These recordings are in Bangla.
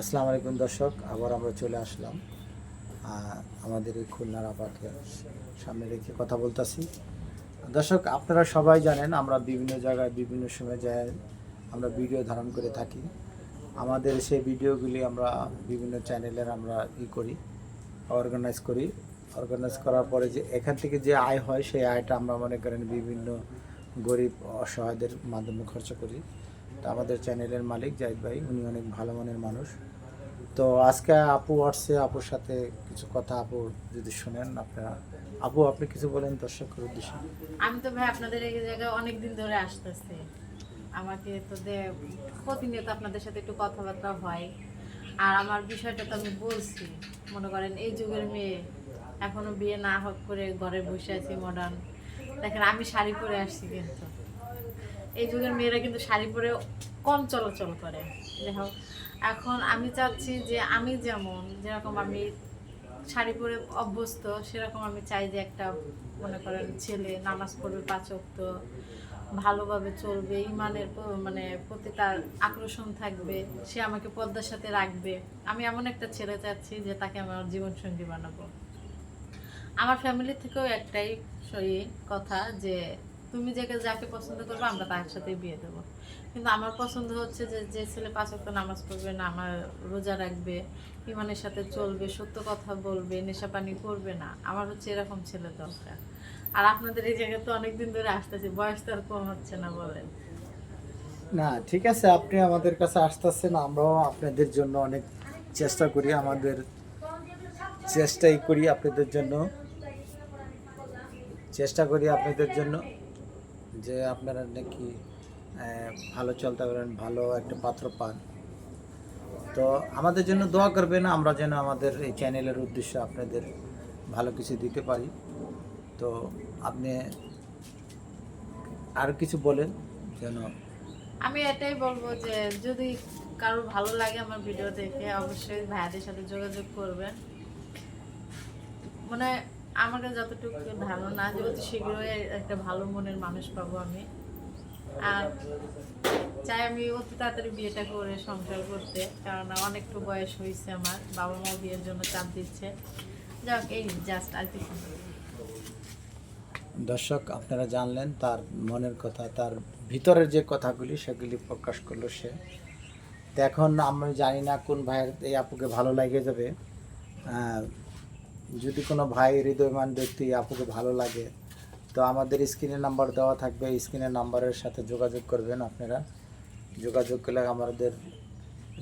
আসসালামু আলাইকুম দর্শক, আবার আমরা চলে আসলাম। আমাদের এই খুলনার আপাকে সামনে রেখে কথা বলতেছি। দর্শক, আপনারা সবাই জানেন আমরা বিভিন্ন জায়গায় বিভিন্ন সময় যাই আমরা ভিডিও ধারণ করে থাকি। আমাদের সেই ভিডিওগুলি আমরা বিভিন্ন চ্যানেলের আমরা ই করি অর্গানাইজ করি। অর্গানাইজ করার পরে যে এখান থেকে যে আয় হয়, সেই আয়টা আমরা মনে করেন বিভিন্ন গরিব, অসহায়দের মাধ্যমে খরচ করি। তো আমাদের চ্যানেলের মালিক জাহিদ ভাই, উনি অনেক ভালো মনের মানুষ। তো আজকে আপু আসছে, আপুর সাথে কিছু কথা আপু যদি শুনেন, আপনারা আপু, আপনি কিছু বলেন দর্শকের উদ্দেশ্যে। আমি তো ভাই আপনাদের এই জায়গায় অনেক দিন ধরে আসতেছি। আমাকে তো দে প্রতিনিয়ত আপনাদের সাথে একটু কথাবার্তা হয়। আর আমার বিষয়টা তো আমি বলছি। মনে করেন এই যুগের মেয়ে, এখনও বিয়ে না হোক করে ঘরে বসে আছি মডার্ন দেখেন, আমি শাড়ি পরে আসছি কিন্তু। এই যুগের মেয়েরা কিন্তু শাড়ি পরে কম চলাচল করে। যাই হোক, এখন আমি চাচ্ছি যে আমি যেমন, যেরকম আমি শাড়ি পরে অভ্যস্ত, সেরকম আমি চাই যে একটা, মনে করেন, ছেলে নামাজ পড়বে পাঁচ ওয়াক্ত, ভালোভাবে চলবে, ইমানের মানে প্রতি তার আকর্ষণ থাকবে, সে আমাকে পদ্মার সাথে রাখবে। আমি এমন একটা ছেলে চাচ্ছি যে তাকে আমার জীবন সঙ্গী বানাবো। আমার ফ্যামিলি থেকেও একটাই কথা যে তুমি যাকে যাকে পছন্দ করবে, আমরা তার সাথে বিয়ে দেবো। কিন্তু আমার পছন্দ হচ্ছে যে যে ছেলে পাঁচ ওয়াক্ত নামাজ পড়বে না, আমার রোজা রাখবে, ইমানের সাথে চলবে, সত্য কথা বলবে, নেশা পানি করবে না। আমার হচ্ছে এরকম ছেলে দরকার। আর আপনাদের এই জায়গায় তো অনেকদিন ধরে আসতেছি, বয়স তো আর কম হচ্ছে না বলেন। না, ঠিক আছে, আপনি আমাদের কাছে আসতেছেন, আমরাও আপনাদের জন্য অনেক চেষ্টা করি, আমাদের চেষ্টাই করি আপনাদের জন্য। চেষ্টা করি আপনাদের জন্য। যে আপনারা নাকি ভালো চলতে পারেন, ভালো একটা পাত্র পান। তো আমাদের জন্য দোয়া করবেন, আমরা যেন আমাদের এই চ্যানেলের উদ্দেশ্যে আপনাদের ভালো কিছু দিতে পারি। তো আপনি আর কিছু বলেন যেন আমি এটাই বলব যে যদি কারও ভালো লাগে আমার ভিডিও দেখে, অবশ্যই ভাইয়াদের সাথে যোগাযোগ করবেন। মানে আমাকে যতটুকু ধারণা যে অতি শীঘ্রই একটা ভালো মনের মানুষ পাবো আমি। আর চাই আমি অতি তাড়াতাড়ি বিয়েটা করে সংসার করতে, কারণ অনেকটু বয়স হয়েছে আমার বাবা মা বিয়ের জন্য চাপ দিচ্ছে। যাক, এই জাস্ট আর কিছু দর্শক, আপনারা জানলেন তার মনের কথা, তার ভিতরের যে কথাগুলি সেগুলি প্রকাশ করল সে। এখন আমরা জানি না কোন ভাইয়ের এই আপুকে ভালো লাগে যাবে। যদি কোনো ভাই হৃদয়মান ব্যক্তি আপুকে ভালো লাগে, তো আমাদের স্ক্রিনে নাম্বার দেওয়া থাকবে স্ক্রিনের নাম্বারের সাথে যোগাযোগ করবেন আপনারা। যোগাযোগ করলে আমাদের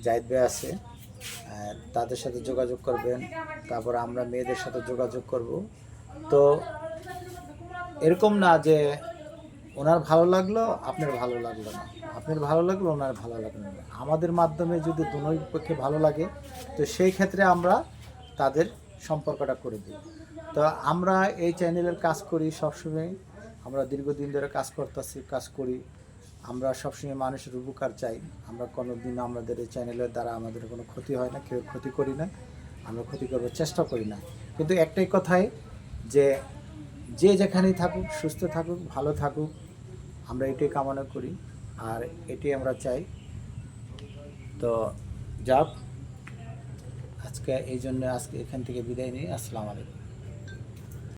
জাহিদ আছে তাদের সাথে যোগাযোগ করবেন, তারপর আমরা মেয়েদের সাথে যোগাযোগ করব। তো এরকম না যে ওনার ভালো লাগল, আপনার ভালো লাগল না। আপনার ভালো লাগল, ওনার ভালো লাগল না। আমাদের মাধ্যমে যদি দুনোই পক্ষে ভালো লাগে, তো সেই ক্ষেত্রে আমরা তাদের সম্পর্কটা করে দিই। তো আমরা এই চ্যানেলের কাজ করি সবসময়। আমরা দীর্ঘদিন ধরে কাজ করতেছি, কাজ করি। আমরা সবসময় মানুষের উপকার চাই। আমরা কোনো দিন আমাদের এই চ্যানেলের দ্বারা আমাদের কোনো ক্ষতি হয় না, কেউ ক্ষতি করি না। আমরা ক্ষতি করবার চেষ্টা করি না। কিন্তু একটাই কথাই যে যে যেখানেই থাকুক, সুস্থ থাকুক, ভালো থাকুক, আমরা এটাই কামনা করি। আর এটাই আমরা চাই। তো যাক আজকে এই জন্য আজকে এখান থেকে বিদায় নিই। আসসালামু আলাইকুম।